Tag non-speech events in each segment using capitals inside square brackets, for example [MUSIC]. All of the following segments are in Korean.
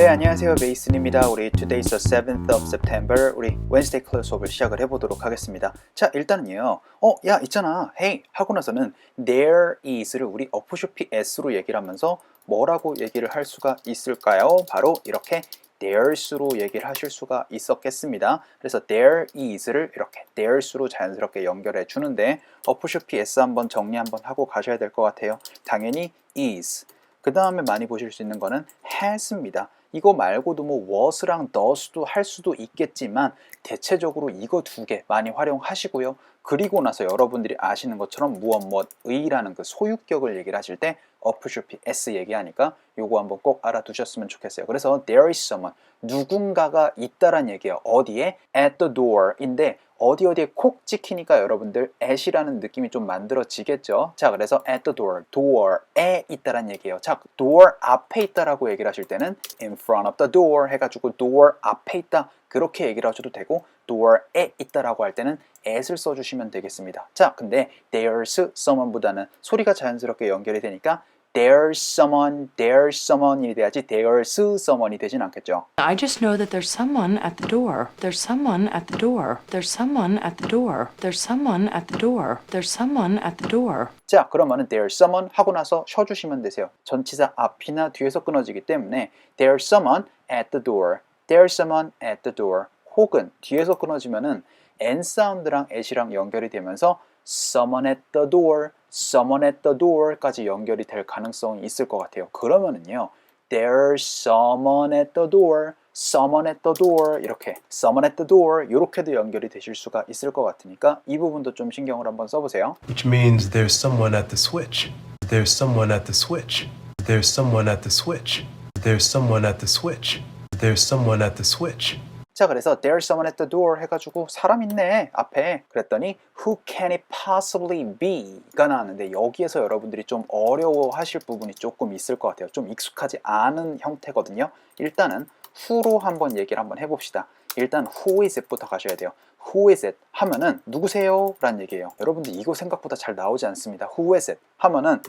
네 안녕하세요. 메이슨입니다. 우리 Today's the 7th of September. 우리 Wednesday 클래스 수업을 시작을 해보도록 하겠습니다. 자 일단은요. 어 야 있잖아. Hey 하고 나서는 there is를 우리 어포쇼피 s로 얘기를 하면서 뭐라고 얘기를 할 수가 있을까요? 바로 이렇게 there's로 얘기를 하실 수가 있었겠습니다. 그래서 there is를 이렇게 there's로 자연스럽게 연결해 주는데 어포쇼피 s 한번 정리 한번 하고 가셔야 될 것 같아요. 당연히 is. 그 다음에 많이 보실 수 있는 거는 has입니다. 이거 말고도 뭐 was랑 does도 할 수도 있겠지만 대체적으로 이거 두 개 많이 활용하시고요. 그리고 나서 여러분들이 아시는 것처럼 무엇 무엇의라는 그 소유격을 얘기를 하실 때 apostrophe s 얘기하니까 요거 한번 꼭 알아두셨으면 좋겠어요. 그래서 there is someone 누군가가 있다란 얘기예요. 어디에? at the door인데 어디 어디에 콕 찍히니까 여러분들 at이라는 느낌이 좀 만들어지겠죠. 자, 그래서 at the door, door에 있다란 얘기예요. 자, door 앞에 있다라고 얘기를 하실 때는 in front of the door 해가지고 door 앞에 있다 그렇게 얘기를 하셔도 되고 door에 있다라고 할 때는 at을 써주시면 되겠습니다. 자, 근데 there's someone보다는 소리가 자연스럽게 연결이 되니까 there's someone, there's someone이 돼야지 there's someone이 되진 않겠죠. I just know that there's someone at the door. There's someone at the door. There's someone at the door. There's someone at the door. There's someone at the door. 자, 그러면은 there's someone 하고 나서 쉬어 주시면 되세요. 전치사 앞이나 뒤에서 끊어지기 때문에 there's someone at the door. There's someone at the door. 혹은 뒤에서 끊어지면은 n 사운드랑 at이랑 연결이 되면서 someone at the door, someone at the door까지 연결이 될 가능성이 있을 것 같아요. 그러면은요, there's someone at the door, someone at the door 이렇게 someone at the door 이렇게도 연결이 되실 수가 있을 것 같으니까 이 부분도 좀 신경을 한번 써보세요. which means there's someone at the switch. There's someone at the switch. There's someone at the switch. There's someone at the switch. There's someone at the switch. 자 그래서 there's someone at the door 해가지고 사람 있네 앞에. 그랬더니 who can it possibly be가 나왔는데 여기에서 여러분들이 좀 어려워하실 부분이 조금 있을 것 같아요. 좀 익숙하지 않은 형태거든요. 일단은 who로 한번 얘기를 한번 해봅시다. 일단 who is it부터 가셔야 돼요. who is it? 하면은 누구세요? 라는 얘기예요. 여러분들 이거 생각보다 잘 나오지 않습니다. who is it? 하면은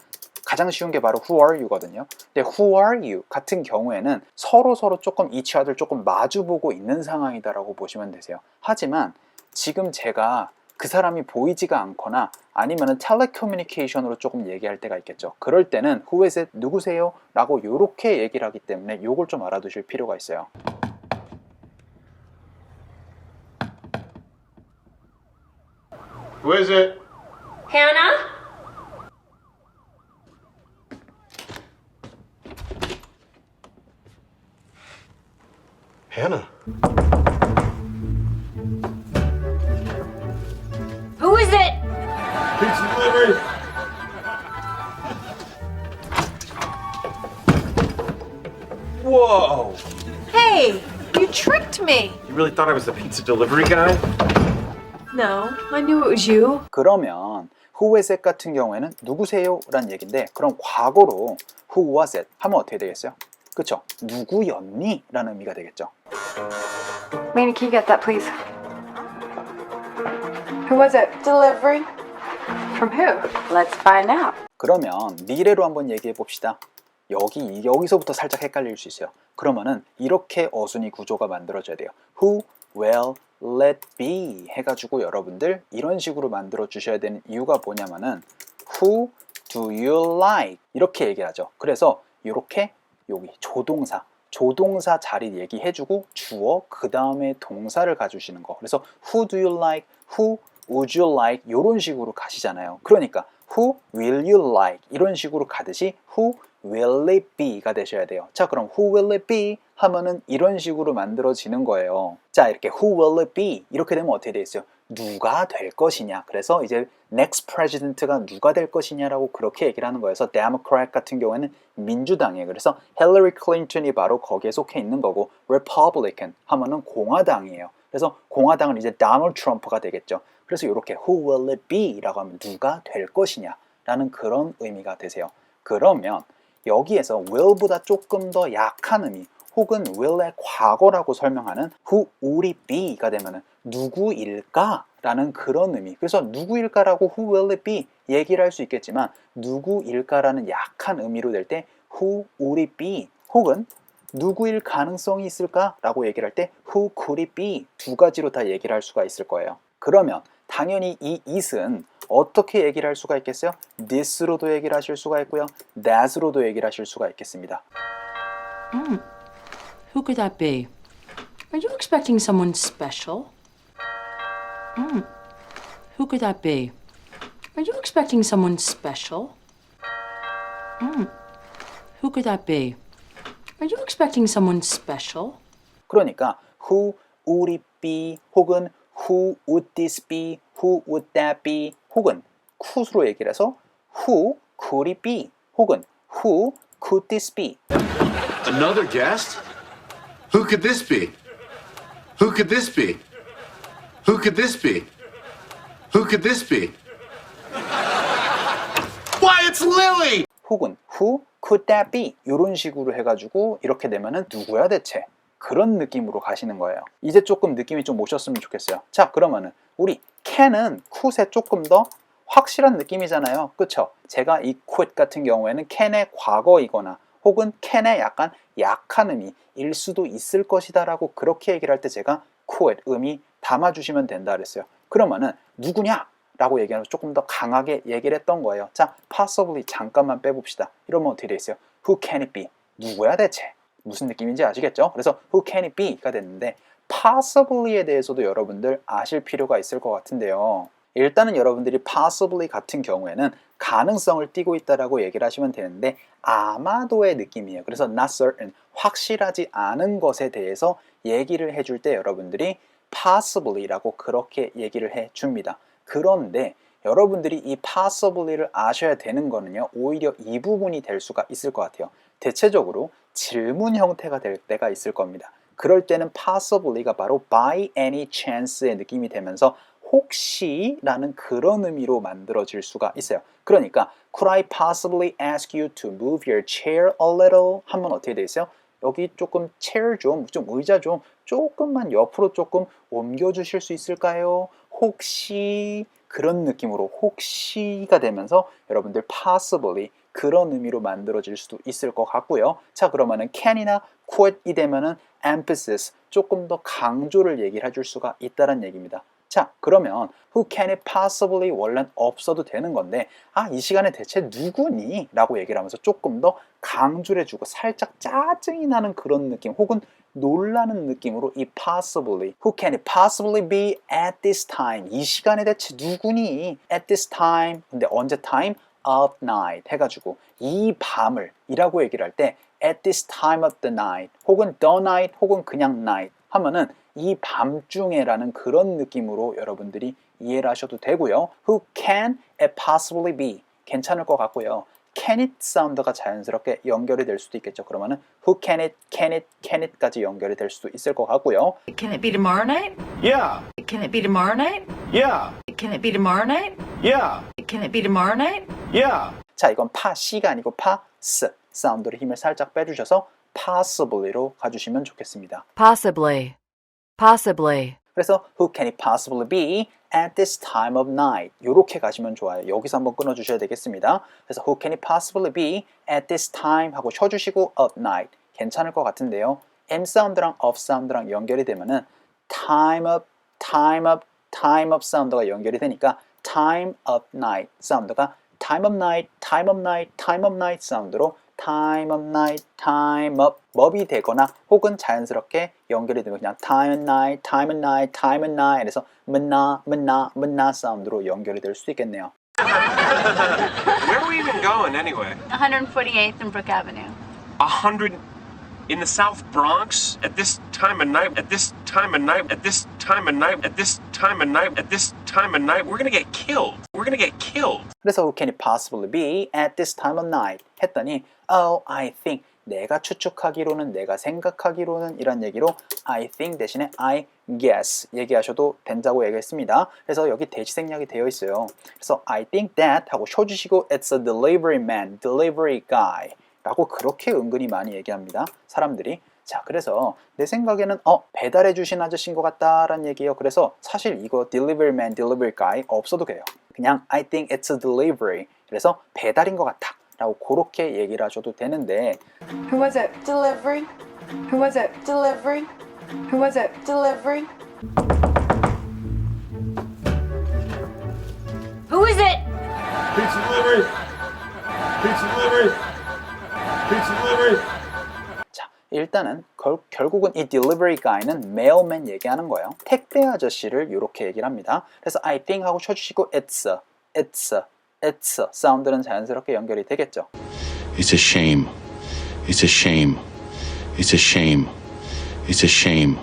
가장 쉬운 게 바로 who are you거든요. 근데 who are you 같은 경우에는 서로 서로 조금 each other 조금 마주보고 있는 상황이다라고 보시면 되세요. 하지만 지금 제가 그 사람이 보이지가 않거나 아니면은 텔레커뮤니케이션으로 조금 얘기할 때가 있겠죠. 그럴 때는 who is it 누구세요? 라고 이렇게 얘기를 하기 때문에 이걸 좀 알아두실 필요가 있어요. Who is it? Hannah? Hannah. Who is it? Pizza delivery. Whoa! Hey, you tricked me. You really thought I was the pizza delivery guy? No, I knew it was you. 그러면 who is it 같은 경우에는 누구세요? 라는 얘기인데 그럼 과거로 who was it 하면 어떻게 되겠어요? 그쵸? 누구였니? 라는 의미가 되겠죠. Lena, can you get that, please? Who was it? Delivery? From who? Let's find out. 그러면 미래로 한번 얘기해 봅시다. 여기 여기서부터 살짝 헷갈릴 수 있어요. 그러면은 이렇게 어순이 구조가 만들어져야 돼요. Who will let be 해가지고 여러분들 이런 식으로 만들어 주셔야 되는 이유가 뭐냐면은 Who do you like 이렇게 얘기하죠. 그래서 이렇게 여기 조동사 조동사 자리 얘기해주고 주어 그 다음에 동사를 가주시는 거. 그래서 who do you like, who would you like 이런 식으로 가시잖아요. 그러니까 who will you like 이런 식으로 가듯이 who will it be가 되셔야 돼요. 자, 그럼 who will it be 하면은 이런 식으로 만들어지는 거예요. 자, 이렇게 who will it be 이렇게 되면 어떻게 돼 있어요? 누가 될 것이냐. 그래서 이제 next president가 누가 될 것이냐라고 그렇게 얘기를 하는 거여서 Democrat 같은 경우에는 민주당이에요. 그래서 Hillary Clinton이 바로 거기에 속해 있는 거고 Republican 하면은 공화당이에요. 그래서 공화당은 이제 Donald Trump가 되겠죠. 그래서 이렇게 who will it be라고 하면 누가 될 것이냐라는 그런 의미가 되세요. 그러면 여기에서 will보다 조금 더 약한 의미 혹은 will의 과거라고 설명하는 who would it be가 되면은 누구일까? 라는 그런 의미. 그래서 누구일까라고 who will it be 얘기를 할 수 있겠지만 누구일까라는 약한 의미로 될 때 who would it be 혹은 누구일 가능성이 있을까? 라고 얘기를 할 때 who could it be? 두 가지로 다 얘기를 할 수가 있을 거예요. 그러면 당연히 이 it은 어떻게 얘기를 할 수가 있겠어요? this로도 얘기를 하실 수가 있고요. that으로도 얘기를 하실 수가 있겠습니다. Who could that be? Are you expecting someone special? Hmm. Who could that be? Are you expecting someone special? Hmm. Who could that be? Are you expecting someone special? 그러니까 who would it be 혹은 who would this be, who would that be 혹은 coulds로 얘기를 해서 who could it be 혹은 who could this be Another guest? Who could this be? Who could this be? Who could this be? Who could this be? Why, it's Lily! 혹은 who could that be 이런 식으로 해가지고 이렇게 되면은 누구야 대체 그런 느낌으로 가시는 거예요 이제 조금 느낌이 좀 오셨으면 좋겠어요 자 그러면은 우리 can은 could에 조금 더 확실한 느낌이잖아요 그쵸 제가 이 could 같은 경우에는 can의 과거이거나 혹은 can의 약간 약한 의미 일 수도 있을 것이다 라고 그렇게 얘기를 할 때 제가 could 의미 담아주시면 된다 그랬어요 그러면은 누구냐 라고 얘기하면 조금 더 강하게 얘기를 했던 거예요. 자, possibly 잠깐만 빼봅시다. 이러면 어떻게 돼 있어요? Who can it be? 누구야 대체? 무슨 느낌인지 아시겠죠? 그래서 who can it be가 됐는데 possibly에 대해서도 여러분들 아실 필요가 있을 것 같은데요. 일단은 여러분들이 possibly 같은 경우에는 가능성을 띠고 있다라고 얘기를 하시면 되는데 아마도의 느낌이에요. 그래서 not certain, 확실하지 않은 것에 대해서 얘기를 해줄 때 여러분들이 possibly라고 그렇게 얘기를 해 줍니다. 그런데 여러분들이 이 possibly를 아셔야 되는 거는요, 오히려 이 부분이 될 수가 있을 것 같아요. 대체적으로 질문 형태가 될 때가 있을 겁니다. 그럴 때는 possibly가 바로 by any chance의 느낌이 되면서 혹시라는 그런 의미로 만들어질 수가 있어요. 그러니까 could I possibly ask you to move your chair a little? 하면 어떻게 돼 있어요? 여기 조금 chair 좀, 좀 의자 좀 조금만 옆으로 조금 옮겨 주실 수 있을까요? 혹시 그런 느낌으로 혹시가 되면서 여러분들 possibly 그런 의미로 만들어질 수도 있을 것 같고요. 자 그러면은 can이나 could이 되면은 emphasis 조금 더 강조를 얘기를 해줄 수가 있다는 얘기입니다. 자 그러면 who can it possibly 원래는 없어도 되는 건데 아 이 시간에 대체 누구니? 라고 얘기를 하면서 조금 더 강조를 해주고 살짝 짜증이 나는 그런 느낌 혹은 놀라는 느낌으로 이 possibly who can it possibly be at this time 이 시간에 대체 누구니? at this time 근데 언제 time? of night 해가지고 이 밤을 이라고 얘기를 할 때 at this time of the night 혹은 the night 혹은 그냥 night 하면은 이 밤중에라는 그런 느낌으로 여러분들이 이해를 하셔도 되고요. Who can it possibly be? 괜찮을 것 같고요. Can it 사운드가 자연스럽게 연결이 될 수도 있겠죠. 그러면은 Who can it, can it, can it까지 연결이 될 수도 있을 것 같고요. Can it be tomorrow night? Yeah, Can it be tomorrow night? yeah, Can it be tomorrow night? yeah, Can it be tomorrow night? yeah. 자, 이건 파 C가 아니고 파 S 사운드로 힘을 살짝 빼주셔서 possibly로 가주시면 좋겠습니다. Possibly. Possibly. 그래서 who can it possibly be at this time of night 이렇게 가시면 좋아요. 여기서 한번 끊어 주셔야 되겠습니다. 그래서 who can it possibly be at this time 하고 쉬어 주시고 of night 괜찮을 것 같은데요. M 사운드랑 of 사운드랑 연결이 되면은 time of, time of, time of 사운드가 연결이 되니까 time of night 사운드가 time of night, time of night, time of night 사운드로 time of night, time of 업이 되거나 혹은 자연스럽게 연결이 되면 그냥 time of night, time of night, time of night 그래서 문나, 문나, 문나 사운드로 연결이 될 수도 있겠네요. Where are we even going anyway? 148th and Brook Avenue. A hundred in the South Bronx at this time of night. At this time of night. At this time of night. At this time of night. At this time of night. We're gonna get killed. We're gonna get killed. 그래서 who can it possibly be at this time of night 했더니 oh I think 내가 추측하기로는 내가 생각하기로는 이런 얘기로 I think 대신에 I guess 얘기하셔도 된다고 얘기했습니다. 그래서 여기 대시 생략이 되어 있어요. 그래서 I think that 하고 쉬어주시고 it's a delivery man, delivery guy 라고 그렇게 은근히 많이 얘기합니다. 사람들이. 자, 그래서 내 생각에는 어 배달해 주신 아저씨인 것 같다라는 얘기예요. 그래서 사실 이거 delivery man, delivery guy 없어도 돼요. 그냥 I think it's a delivery. 그래서 배달인 것 같다. 라고 그렇게 얘기를 하셔도 되는데 Who was it? Delivery. Who was it? Delivery. Who was it? Delivery. Who is it? Pizza delivery. Pizza delivery. Pizza delivery. 자, 일단은 결, 결국은 이 delivery guy는 mailman 얘기하는 거예요. 택배 아저씨를 이렇게 얘기를 합니다. 그래서 I think 하고 쳐주시고 it's, a, it's, a, it's a 사운드는 자연스럽게 연결이 되겠죠. It's a shame. It's a shame. It's a shame. It's a shame.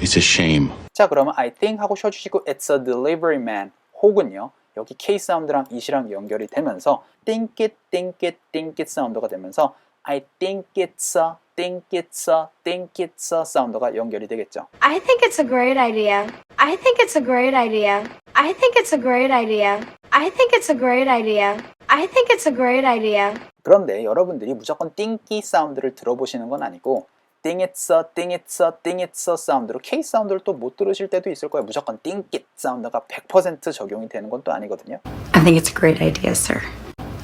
It's a shame. 자, 그러면 I think 하고 쳐주시고 it's a delivery man 혹은요. 여기 K 사운드랑 it이랑 연결이 되면서 think it, think it, think it 사운드가 되면서 I think it's a, think it's a, think it's a 사운드가 연결이 되겠죠. I think it's a great idea. I think it's a great idea. I think it's a great idea. I think it's a great idea. I think it's a great idea. 그런데 여러분들이 무조건 띵기 사운드를 들어보시는 건 아니고 띵잇서 띵잇서 띵잇서 사운드로 K 사운드를 또 못 들으실 때도 있을 거예요. 무조건 띵깃 사운드가 100% 적용이 되는 건 또 아니거든요. I think it's a great idea, sir.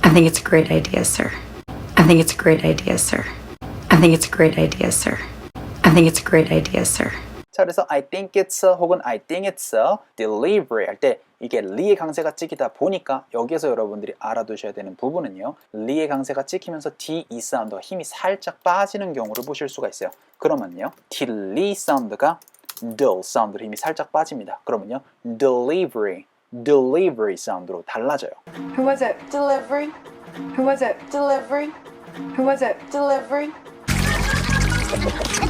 I think it's a great idea, sir. I think it's a great idea, sir. I think it's a great idea, sir. I think it's a great idea, sir. 자, 그래서 I think it's a 혹은 I think it's a delivery 할 때 이게 리의 강세가 찍히다 보니까 여기에서 여러분들이 알아두셔야 되는 부분은요. 리의 강세가 찍히면서 D, E 사운드가 힘이 살짝 빠지는 경우를 보실 수가 있어요. 그러면요. 딜리 사운드가 dull 사운드로 힘이 살짝 빠집니다. 그러면요. delivery, delivery 사운드로 달라져요. Who was it? Delivery. Who was it? Delivery. Who was it? Delivery. [LAUGHS]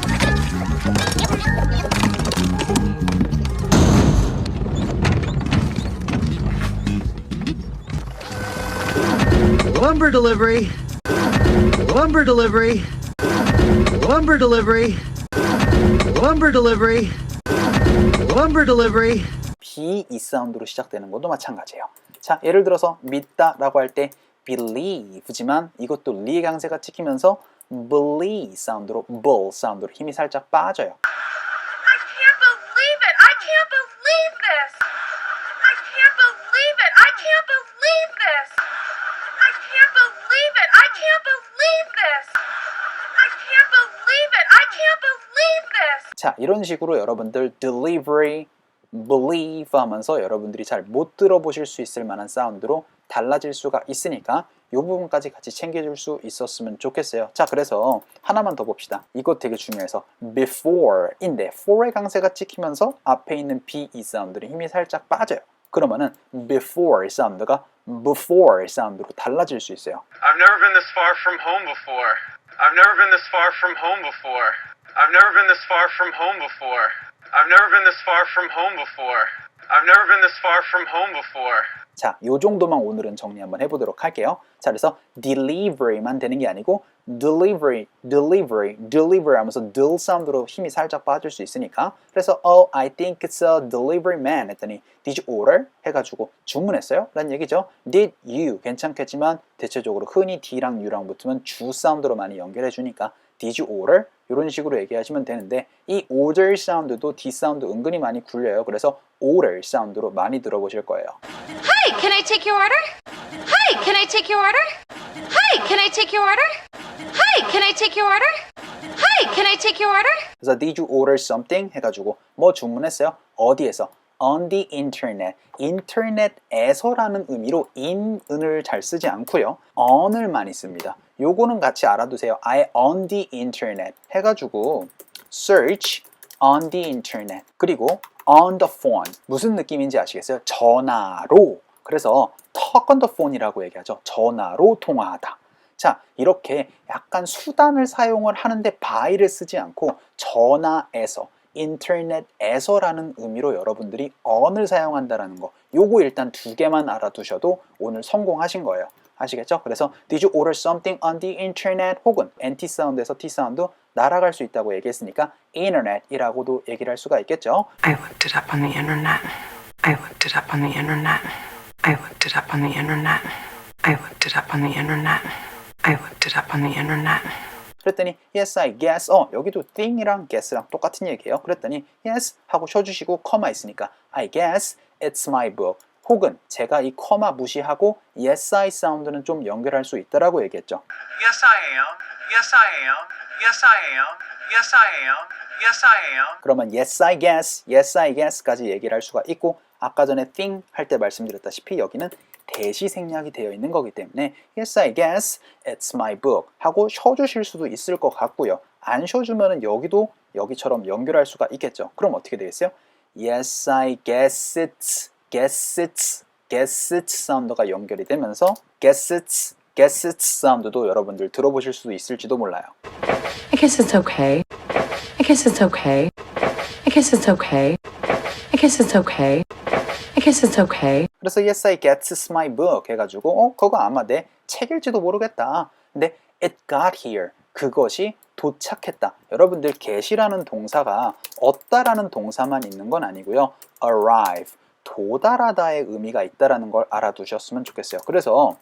Lumber delivery. Lumber delivery. Lumber delivery. Lumber delivery. Lumber delivery. B, E 사운드로 시작되는 것도 마찬가지예요. 자, 예를 들어서 믿다라고 할 때 believe지만 이것도 리 강세가 찍히면서 believe 사운드로 bull 사운드로 힘이 살짝 빠져요. I can't believe it. I can't believe this. I can't believe it. I can't believe this. I can't believe it. I can't believe this. I can't believe it. I can't believe this. 자, 이런 식으로 여러분들 delivery, believe 하면서 여러분들이 잘 못 들어보실 수 있을 만한 사운드로 달라질 수가 있으니까 이 부분까지 같이 챙겨줄 수 있었으면 좋겠어요. 자, 그래서 하나만 더 봅시다. 이거 되게 중요해서 before인데 fore의 강세가 찍히면서 앞에 있는 be 사운드는 힘이 살짝 빠져요. 그러면은 before 사운드가 before 사운드로 달라질 수 있어요. I've never been this far from home before. I've never been this far from home before. I've never been this far from home before. I've never been this far from home before. I've never been this far from home before. 자, 요 정도만 오늘은 정리 한번 해보도록 할게요. 자, 그래서 delivery만 되는 게 아니고 delivery, delivery, delivery 하면서 del 사운드로 힘이 살짝 빠질 수 있으니까 그래서 oh, I think it's a delivery man 했더니 did you order? 해가지고 주문했어요? 라는 얘기죠. did you 괜찮겠지만 대체적으로 흔히 D랑 U랑 붙으면 주 사운드로 많이 연결해 주니까 did you order? 이런 식으로 얘기하시면 되는데 이 order 사운드도 D 사운드 은근히 많이 굴려요. 그래서 order 사운드로 많이 들어보실 거예요. Hi, can I take your order? Hi, can I take your order? Hi, can I take your order? Hi, can I take your order? Hi, can I take your order? 그래서 did you order something 해가지고 뭐 주문했어요? 어디에서? On the internet. 인터넷에서라는 의미로 in을 잘 쓰지 않고요. on을 많이 씁니다. 요거는 같이 알아두세요. I on the internet 해가지고 search on the internet 그리고 on the phone 무슨 느낌인지 아시겠어요? 전화로 그래서 talk on the phone이라고 얘기하죠. 전화로 통화하다. 자, 이렇게 약간 수단을 사용을 하는데 by를 쓰지 않고 전화에서, 인터넷에서라는 의미로 여러분들이 on을 사용한다라는 거. 요거 일단 두 개만 알아두셔도 오늘 성공하신 거예요. 아시겠죠? 그래서 did you order something on the internet 혹은 NT 사운드에서 T 사운드 날아갈 수 있다고 얘기했으니까 internet이라고도 얘기를 할 수가 있겠죠. I looked it up on the internet. I looked it up on the internet. I looked it up on the internet. I looked it up on the internet. I looked it up on the internet. 그랬더니 yes I guess 어 여기도 thing이랑 guess랑 똑같은 얘기예요. 그랬더니 yes 하고 쳐주시고 커마 있으니까 I guess it's my book 혹은 제가 이 커마 무시하고 yes I 사운드는 좀 연결할 수 있다라고 얘기했죠. Yes, I am. Yes, I am. Yes, I am. Yes, I am. Yes, I am. 그러면 yes I guess, yes I guess까지 얘기를 할 수가 있고 아까 전에 thing 할 때 말씀드렸다시피 여기는 대시 생략이 되어 있는 거기 때문에 yes I guess it's my book 하고 쉬어주실 수도 있을 것 같고요. 안 쉬어주면은 여기도 여기처럼 연결할 수가 있겠죠. 그럼 어떻게 되겠어요? Yes I guess it's, guess it's, guess it's 사운드가 연결이 되면서 guess it's, guess it's 사운드도 여러분들 들어보실 수도 있을지도 몰라요. I guess it's okay. I guess it's okay. I guess it's okay. I guess it's okay. Guess it's okay. 그래서 yes I gets my book 해가지고 어 그거 아마 내 책일지도 모르겠다. 근데 it got here 그것이 도착했다. 여러분들 get이라는 동사가 얻다라는 동사만 있는 건 아니고요. arrive 도달하다의 의미가 있다라는 걸 알아두셨으면 좋겠어요. 그래서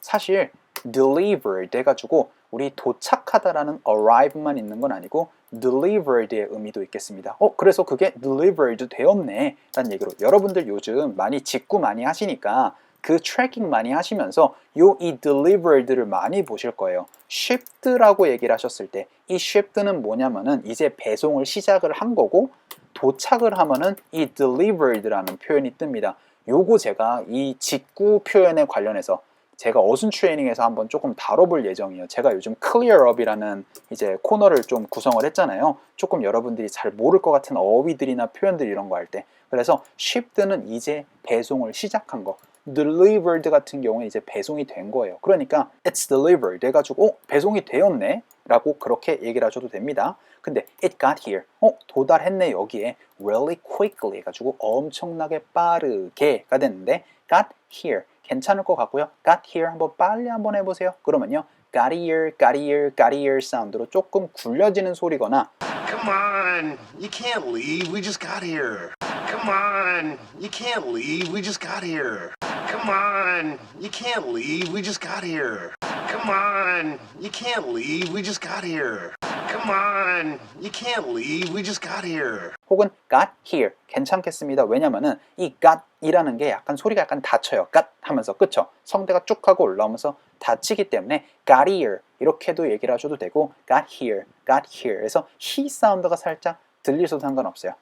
사실 delivered 해가지고 우리 도착하다라는 arrive만 있는 건 아니고 delivered의 의미도 있겠습니다. 어, 그래서 그게 delivered 되었네 라는 얘기로 여러분들 요즘 많이 직구 많이 하시니까 그 트래킹 많이 하시면서 요 이 delivered를 많이 보실 거예요. shipped라고 얘기를 하셨을 때 이 shipped는 뭐냐면은 이제 배송을 시작을 한 거고 도착을 하면은 이 delivered라는 표현이 뜹니다. 요거 제가 이 직구 표현에 관련해서 제가 어순 트레이닝에서 한번 조금 다뤄볼 예정이에요. 제가 요즘 클리어업이라는 이제 코너를 좀 구성을 했잖아요. 조금 여러분들이 잘 모를 것 같은 어휘들이나 표현들 이런 거 할 때. 그래서 shipped는 이제 배송을 시작한 거. delivered 같은 경우에 이제 배송이 된 거예요. 그러니까 it's delivered 해가지고 어, 배송이 되었네 라고 그렇게 얘기를 하셔도 됩니다. 근데 it got here 어 도달했네 여기에 really quickly 해가지고 엄청나게 빠르게가 됐는데 got here 괜찮을 것 같고요. got here 한번 빨리 한번 해보세요. 그러면요. got here, got here, got here 사운드로 조금 굴려지는 소리거나 Come on, you can't leave. We just got here. Come on, you can't leave. We just got here. Come on, you can't leave. We just got here. Come on, you can't leave. We just got here. Come on, you can't leave. We just got here. 혹은 got here 괜찮겠습니다. 왜냐면은 이 got이라는 게 약간 소리가 약간 닫혀요. got 하면서 그쵸? 성대가 쭉 하고 올라오면서 닫히기 때문에 got here 이렇게도 얘기를 하셔도 되고 got here, got here 그래서 he 사운드가 살짝 들리셔도 상관없어요.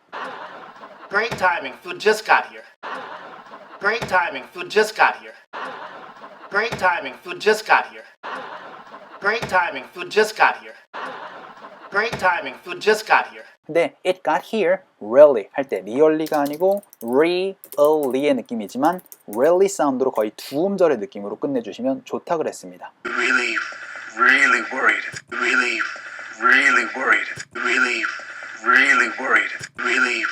Great timing. Food just got here. Great timing. Food just got here. Great timing. Food just got here. Great timing. Food just got here. Great timing. Food just got here. 근데 it got here really 할 때 really가 아니고 really의 느낌이지만 really 사운드로 거의 두 음절의 느낌으로 끝내주시면 좋다 그랬습니다. Really, really worried. Really, really worried. Really, really worried. Really,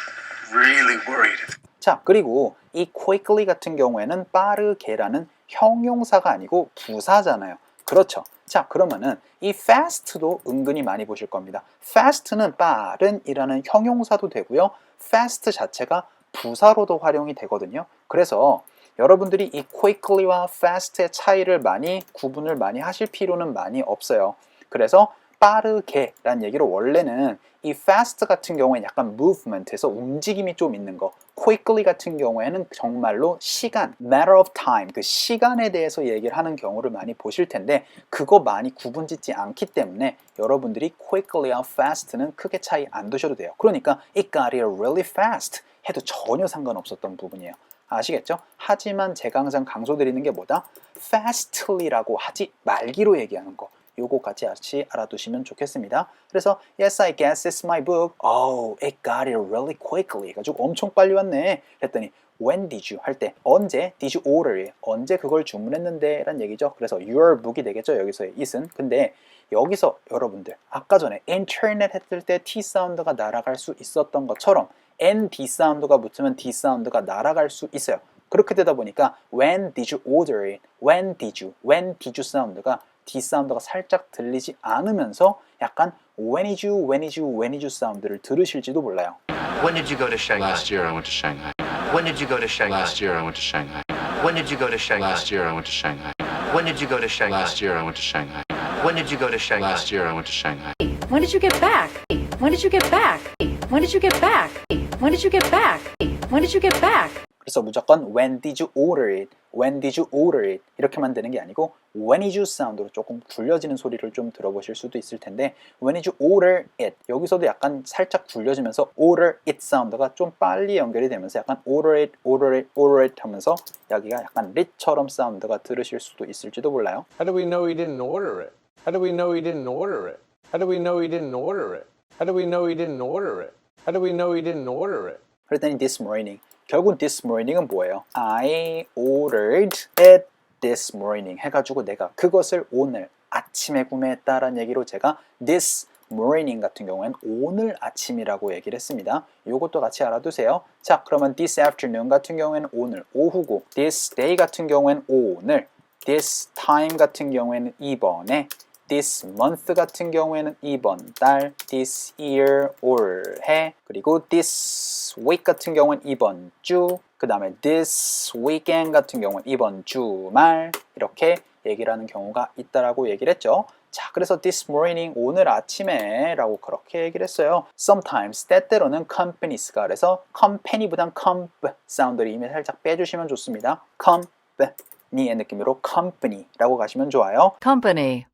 really worried. 자, 그리고 이 quickly 같은 경우에는 빠르게라는 형용사가 아니고 부사잖아요. 그렇죠. 자, 그러면은 이 fast도 은근히 많이 보실 겁니다. fast는 빠른이라는 형용사도 되고요. fast 자체가 부사로도 활용이 되거든요. 그래서 여러분들이 이 quickly와 fast의 차이를 많이 구분을 많이 하실 필요는 많이 없어요. 그래서 빠르게란 얘기로 원래는 이 fast 같은 경우에는 약간 movement에서 움직임이 좀 있는 거 quickly 같은 경우에는 정말로 시간, matter of time, 그 시간에 대해서 얘기를 하는 경우를 많이 보실 텐데 그거 많이 구분 짓지 않기 때문에 여러분들이 quickly와 fast는 크게 차이 안 두셔도 돼요. 그러니까 it got here really fast 해도 전혀 상관없었던 부분이에요. 아시겠죠? 하지만 제가 항상 강조드리는 게 뭐다? fastly라고 하지 말기로 얘기하는 거. 요거 같이 같이 알아두시면 좋겠습니다. 그래서 yes I guess it's my book. Oh, it got here really quickly. 가지고 엄청 빨리 왔네. 했더니 when did you 할 때 언제 did you order it? 언제 그걸 주문했는데 라는 얘기죠. 그래서 your book이 되겠죠. 여기서의 it은. 근데 여기서 여러분들 아까 전에 인터넷 했을 때 T 사운드가 날아갈 수 있었던 것처럼 N D 사운드가 붙으면 D 사운드가 날아갈 수 있어요. 그렇게 되다 보니까 when did you order it? when did you? when did you 사운드가 D 사운드가 살짝 들리지 않으면서 약간 when did you? when did you? when did you 사운드를 들으실지도 몰라요. When did you go to Shanghai? Last year I went to Shanghai. When did you go to Shanghai? Last year I went to Shanghai. When did you go to Shanghai? Last year I went to Shanghai. When did you go to Shanghai? Last year I went to Shanghai. When did you go to Shanghai? Last year I went to Shanghai. When did you get back? When did you get back? When did you get back? When did you get back? When did you get back? 그래서 무조건 when did you order it? when did you order it? 이렇게만 되는 게 아니고 when did you 사운드로 조금 굴려지는 소리를 좀 들어보실 수도 있을 텐데 when did you order it? 여기서도 약간 살짝 굴려지면서 order it 사운드가 좀 빨리 연결이 되면서 약간 order it, order it, order it 하면서 여기가 약간 릿처럼 사운드가 들으실 수도 있을지도 몰라요. How do we know he didn't order it? How do we know he didn't order it? How do we know he didn't order it? How do we know he didn't order it? How do we know he didn't order it? 그랬더니 this morning. 결국 this morning은 뭐예요? I ordered it this morning 해가지고 내가 그것을 오늘 아침에 구매했다라는 얘기로 제가 this morning 같은 경우에는 오늘 아침이라고 얘기를 했습니다. 이것도 같이 알아두세요. 자, 그러면 this afternoon 같은 경우에는 오늘 오후고 this day 같은 경우에는 오늘 this time 같은 경우에는 이번에 this month 같은 경우에는 이번 달, this year 올해, 그리고 this week 같은 경우는 이번 주, 그 다음에 this weekend 같은 경우는 이번 주말 이렇게 얘기를 하는 경우가 있다라고 얘기를 했죠. 자, 그래서 this morning 오늘 아침에라고 그렇게 얘기를 했어요. Sometimes 때때로는 companies가 그래서 company보단 comp 사운드를 이미 살짝 빼주시면 좋습니다. company의 느낌으로 company라고 가시면 좋아요. company,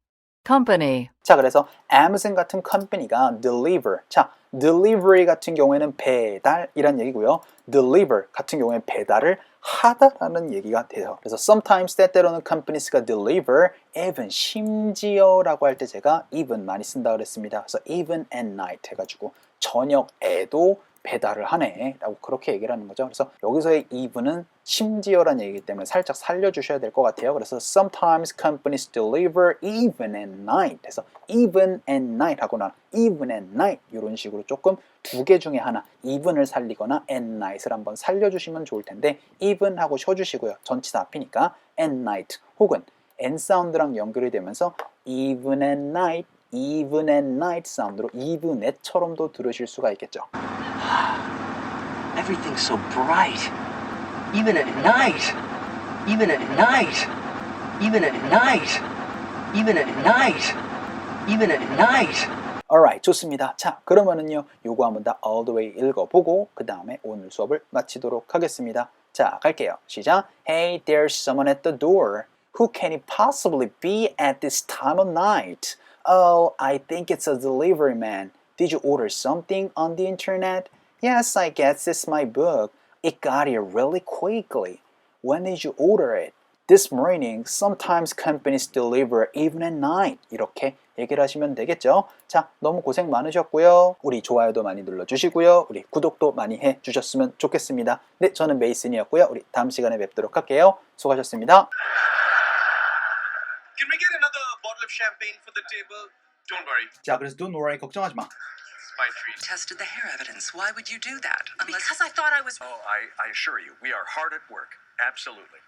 company, 자, 그래서 Amazon 같은 컴퍼니가 deliver. 자, delivery 같은 경우에는 배달이란 얘기고요. deliver 같은 경우에는 배달을 하다라는 얘기가 돼요. 그래서 sometimes 때때로는 companies가 deliver even 심지어라고 할 때 제가 even 많이 쓴다 그랬습니다. 그래서 even at night 해가지고 저녁에도 배달을 하네 라고 그렇게 얘기를 하는 거죠. 그래서 여기서의 even은 심지어란 얘기이기 때문에 살짝 살려주셔야 될 것 같아요. 그래서 sometimes companies deliver even at night 해서 even at night 하거나 even at night 이런 식으로 조금 두 개 중에 하나 even을 살리거나 at night을 한번 살려주시면 좋을 텐데 even 하고 쉬어주시고요. 전치사 앞이니까 at night 혹은 n 사운드랑 연결이 되면서 even at night even at night 사운드로 even at처럼도 들으실 수가 있겠죠. Everything's so bright. Even at night. Even at night. Even at night. Even at night. Even at night. Alright, 좋습니다. 자, 그러면은요, 요거 한번 다 all the way 읽어보고 그 다음에 오늘 수업을 마치도록 하겠습니다. 자, 갈게요. 시작. Hey, there's someone at the door. Who can it possibly be at this time of night? Oh, I think it's a delivery man. Did you order something on the internet? Yes, I guess it's my book. It got here really quickly. When did you order it? This morning, sometimes companies deliver even at night. 이렇게 얘기를 하시면 되겠죠. 자, 너무 고생 많으셨고요. 우리 좋아요도 많이 눌러주시고요. 우리 구독도 많이 해주셨으면 좋겠습니다. 네, 저는 메이슨이었고요. 우리 다음 시간에 뵙도록 할게요. 수고하셨습니다. Can we get another bottle of champagne for the table? Don't worry, 자, 그래서 don't worry, 걱정하지 마. it's my treat. tested the hair evidence. Why would you do that? Unless Because I thought I was Oh, I, I assure you, we are hard at work. Absolutely.